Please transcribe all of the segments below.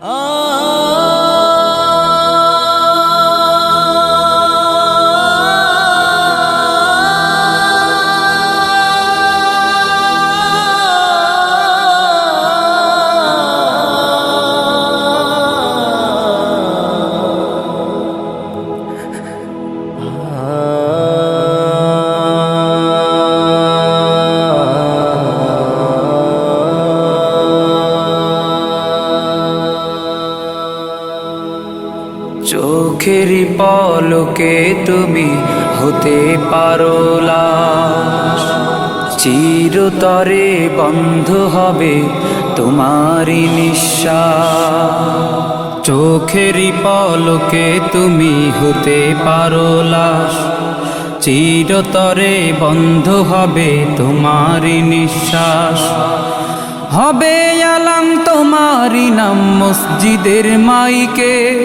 Oh. চোখেরই পলকে তুমি হতে পারো লাশ। চিরতরে বন্ধ হবে তোমারই নিঃশ্বাস। চোখেরই পলকে তুমি হতে পারো লাশ। চিরতরে বন্ধ হবে তোমারই নিঃশ্বাস। হবে আলাম তোমারই নাম মসজিদের মাইকে।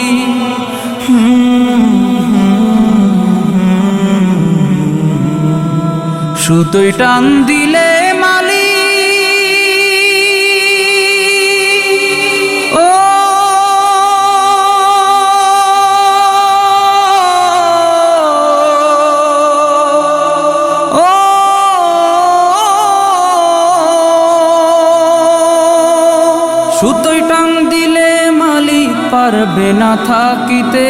সুতোই টান দিলে মালি। ও সুতোই টান দিলে মালি পারবে না থাকিতে।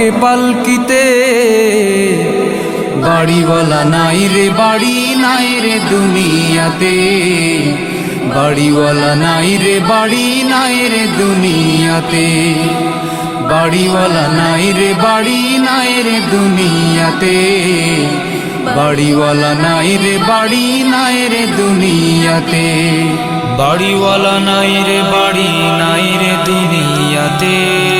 তোমাকে পালকিতে। বাড়িওয়ালা নাই রে, বাড়ি নাই রে দুনিয়াতে। বাড়িওয়ালা নাই রে, বাড়ি নাই রে দুনিয়াতে। বাড়িওয়ালা নাই রে, বাড়ি নাই রে দুনিয়াতে। বাড়িওয়ালা নাই রে, বাড়ি নাই রে দুনিয়াতে। বাড়িওয়ালা নাই রে, বাড়ি নাই রে দুনিয়াতে।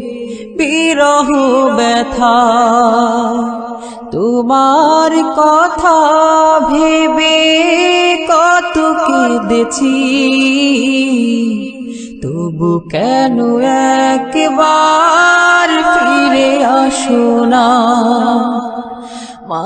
বিরহ ব্যথা তোমার কথা ভেবে কত কেঁদেছি। তবু কেন একবার ফিরে আসো না? মা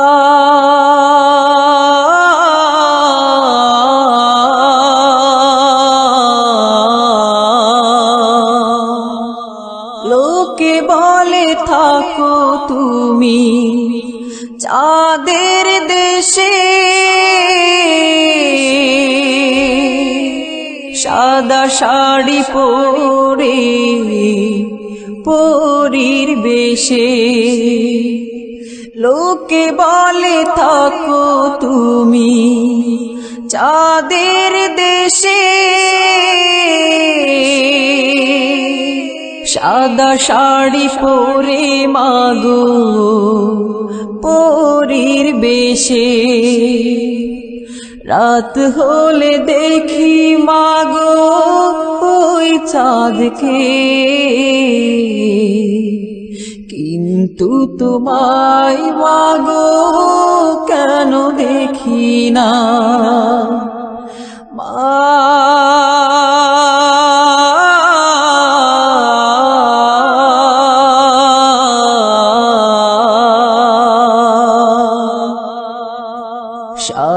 দেশে সাদা শাড়ি পরে পরীর বেশে। লোকে বলে থাকো তুমি চাঁদের দেশে। সাদা শাড়ি পরে মাগো পরীর বেশে। রাত হলে দেখি মাগো ওই চাঁদকে। কিন্তু তোমায় মাগো কেন দেখি না?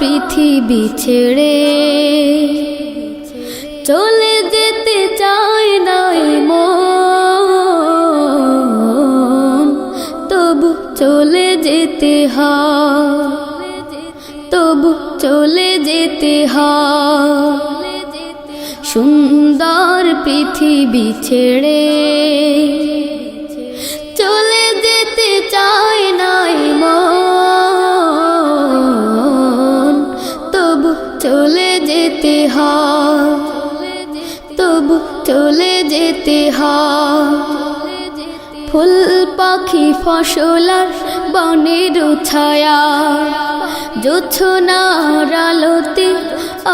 পৃথিবী ছেড়ে চলে যেতে চায় নাই মন তবু চলে যেতে হয়। তবু চলে যেতে হয়। সুন্দর পৃথিবী ছেড়ে ফসলার বনের ছায়া জোছনারালতে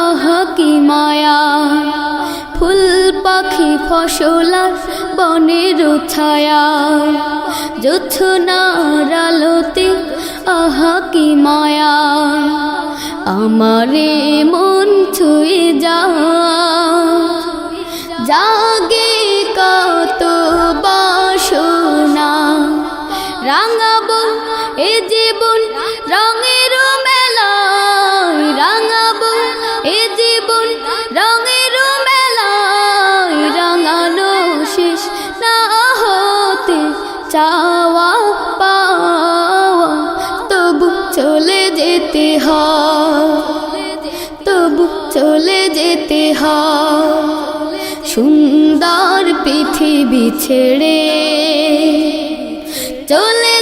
অহকি মায়া। ফুল পাখি ফসলার বনের ছায়া জোছনারালতে অহকি মায়া। আমারে মন ছুঁয়ে যা। সুন্দর পৃথিবী ছেড়ে চলে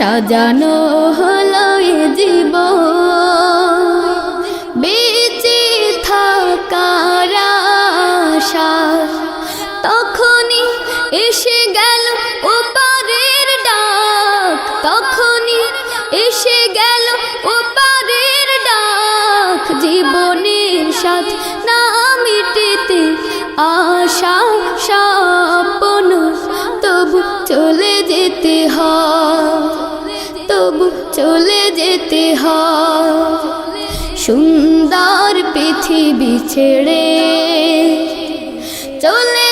সাজানো হয়। চলে যেতে হয়। সুন্দর পৃথিবী ছেড়ে চলে